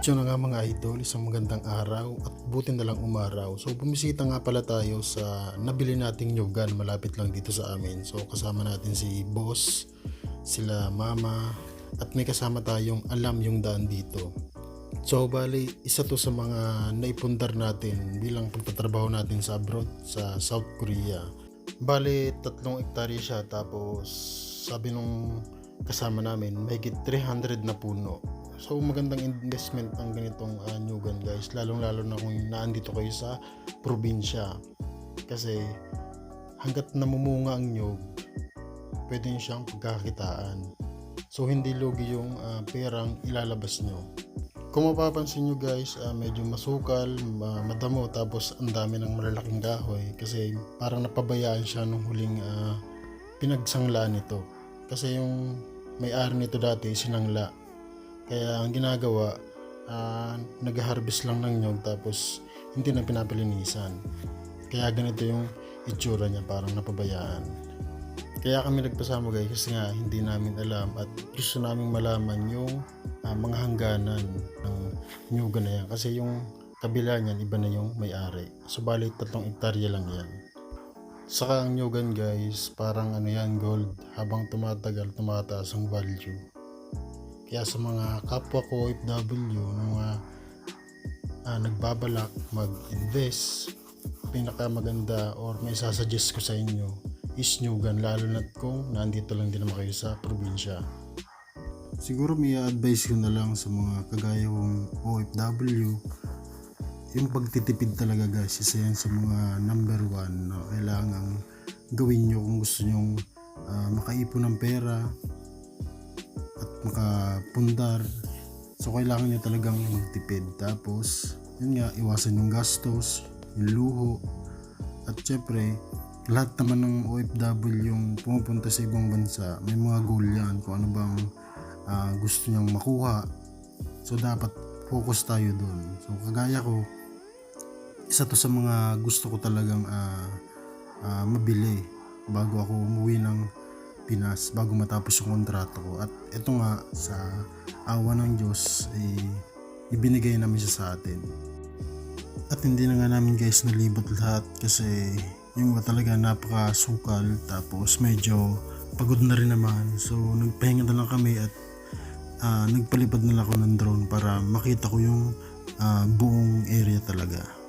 Yun na nga mga idol, isang magandang araw at buti na lang umaraw. So bumisita nga pala tayo sa nabili nating nyugan malapit lang dito sa amin. So kasama natin si boss, sila mama at may kasama tayong alam yung daan dito. So bali, isa to sa mga naipundar natin bilang pagtatrabaho natin sa abroad sa South Korea. Bali, tatlong ektarya siya tapos sabi nung kasama namin, mahigit 300 na puno. So magandang investment ang ganitong uh, nyugan guys, lalong-lalo na kung naandito kayo sa probinsya. Kasi hanggat namumunga ang nyug, pwede nyo siyang pagkakitaan. So hindi lugi yung ah, perang ilalabas nyo. Kung mapapansin nyo guys, ah, medyo masukal, ma- madamo, tapos ang dami ng malalaking kahoy kasi parang napabayaan siya nung huling ah, pinagsanglaan nito. Kasi yung may-ari nito dati sinangla. Kaya ang ginagawa, ah, nag-harvest lang ng nyog tapos hindi na pinapalinisan. Kaya ganito yung itsura niya, parang napabayaan. Kaya kami nagpasama guys kasi nga hindi namin alam at gusto namin malaman yung ah, mga hangganan ng nyuga na yan. Kasi yung kabila niyan, iba na yung may-ari. Subalit tatlong ektarya lang yan. Saka ang nyugan guys, parang ano yan gold. Habang tumatagal, tumataas ang value. Kaya sa mga kapwa ko OFW, mga ah, nagbabalak mag-invest, pinakamaganda or may sasuggest ko sa inyo is Nyugan lalo na kung nandito lang din naman kayo sa probinsya. Siguro may advice ko na lang sa mga kagaya kong OFW yung pagtitipid talaga guys isa yan sa mga number one na kailangan gawin nyo kung gusto nyong ah, makaipon ng pera at makapundar. So kailangan nyo talagang magtipid. Tapos yun nga iwasan yung gastos yung luho. At syempre lahat naman ng OFW yung pumupunta sa ibang bansa may mga goal yan kung ano bang ah, gusto nyang makuha. So dapat focus tayo doon so kagaya ko isa to sa mga gusto ko talagang ah, ah, mabili bago ako umuwi ng Pinas bago matapos yung kontrato. Ko at ito nga sa awa ng Diyos eh, ibinigay namin siya sa atin. At hindi na nga namin guys nalibot lahat kasi yung nga talaga napakasukal tapos medyo pagod na rin naman. So nagpahinga na lang kami at ah, nagpalipad na lang ako ng drone para makita ko yung ah, buong area talaga